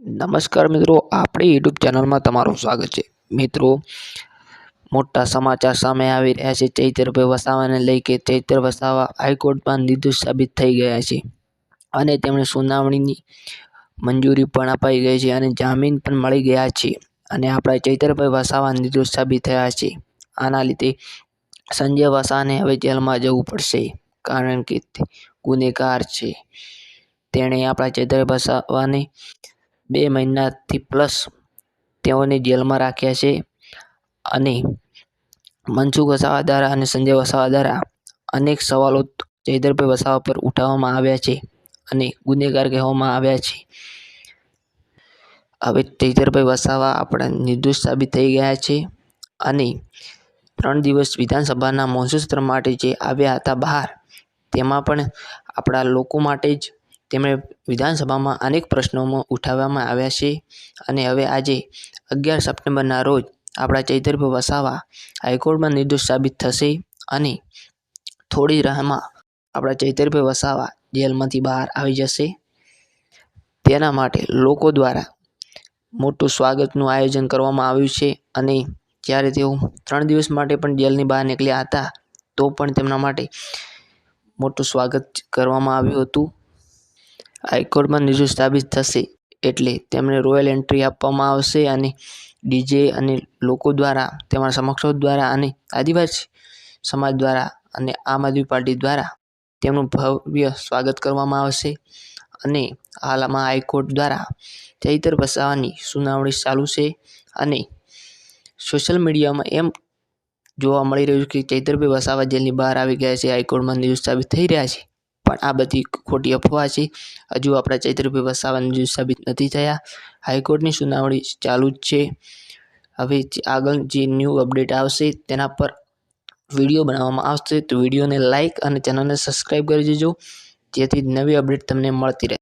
નમસ્કાર મિત્રો, આપણી યુટ્યુબ ચેનલમાં તમારું સ્વાગત છે. મિત્રો, મોટા સમાચાર સામે આવી રહ્યા છે. ચૈતરભાઈ વસાવાને લઈ કે ચૈતર વસાવા હાઈકોર્ટમાં નિર્દોષ સાબિત થઈ ગયા છે અને તેમણે સુનાવણીની મંજૂરી પણ અપાઈ ગઈ છે અને જામીન પણ મળી ગયા છે અને આપણા ચૈતરભાઈ વસાવા નિર્દોષ સાબિત થયા છે. આના લીધે સંજય વસાવાને હવે જેલમાં જવું પડશે કારણ કે ગુનેગાર છે. તેણે આપણા ચૈતર વસાવાને બે મહિનાથી પ્લસ તેઓને જેલમાં રાખ્યા છે. અને મનસુખ વસાવા દ્વારા અને સંજય વસાવા દ્વારા અનેક સવાલો જયદરભાઈ વસાવા પર ઉઠાવવામાં આવ્યા છે અને ગુનેગાર કહેવામાં આવ્યા છે. હવે જયદરભાઈ વસાવા આપણા નિર્દોષ સાબિત થઈ ગયા છે અને ત્રણ દિવસ વિધાનસભાના મોસમ સત્ર માટે જે આવ્યા હતા બહાર, તેમાં પણ આપણા લોકો માટે જ તેમણે વિધાનસભામાં અનેક પ્રશ્નોમાં ઉઠાવવામાં આવ્યા છે અને હવે આજે અગિયાર સપ્ટેમ્બરના રોજ આપણા ચૈતરભાઈ વસાવા હાઈકોર્ટમાં નિર્દોષ સાબિત થશે અને થોડી રાહમાં આપણા ચૈતરભાઈ વસાવા જેલમાંથી બહાર આવી જશે. તેના માટે લોકો દ્વારા મોટું સ્વાગતનું આયોજન કરવામાં આવ્યું છે અને જ્યારે તેઓ ત્રણ દિવસ માટે પણ જેલની બહાર નીકળ્યા હતા, તો પણ તેમના માટે મોટું સ્વાગત કરવામાં આવ્યું હતું. હાઈકોર્ટમાં નિર્દોષ સાબિત થશે એટલે તેમને રોયલ એન્ટ્રી આપવામાં આવશે અને ડીજે અને લોકો દ્વારા, તેમના સમક્ષો દ્વારા અને આદિવાસી સમાજ દ્વારા અને આમ આદમી પાર્ટી દ્વારા તેમનું ભવ્ય સ્વાગત કરવામાં આવશે. અને હાલમાં હાઈકોર્ટ દ્વારા ચૈતર વસાવાની સુનાવણી ચાલુ છે અને સોશિયલ મીડિયામાં એમ જોવા મળી રહ્યું છે કે ચૈતરભાઈ વસાવા જેલની બહાર આવી ગયા છે, હાઈકોર્ટમાં નિર્દોષ સાબિત થઈ રહ્યા છે. પણ આ બધી ખોટી અફવા છે. હજુ આપણા ચૈત્રભાઈ વસાવા નિર્દોષ સાબિત નથી થયા. હાઈકોર્ટની સુનાવણી ચાલુ જ છે. હવે આગળ જે ન્યૂ અપડેટ આવશે તેના પર વીડિયો બનાવવામાં આવશે. તો વિડીયોને લાઇક અને ચેનલને સબસ્ક્રાઈબ કરી દેજો. જેથી નવી અપડેટ તમને મળતી રહે.